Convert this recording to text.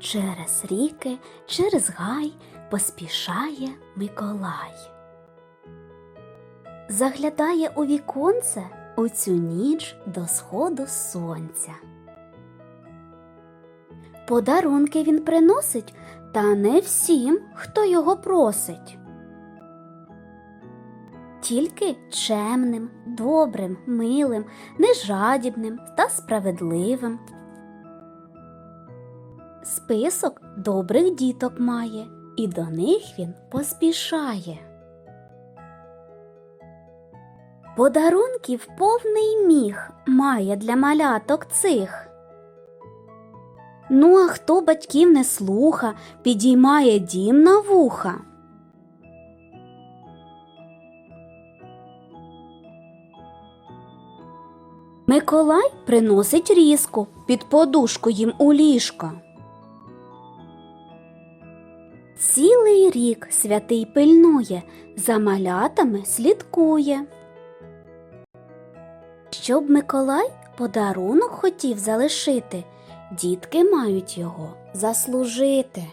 Через ріки, через гай поспішає Миколай. Заглядає у віконце у цю ніч до сходу сонця. Подарунки він приносить, та не всім, хто його просить. Тільки чемним, добрим, милим, нежадібним та справедливим. Список добрих діток має, і до них він поспішає. Подарунків повний міг має для маляток цих. Ну, а хто батьків не слуха, підіймає дім на вуха. Миколай приносить різку під подушку їм у ліжко. Цілий рік святий пильнує, за малятами слідкує. Щоб Миколай подарунок хотів залишити, дітки мають його заслужити.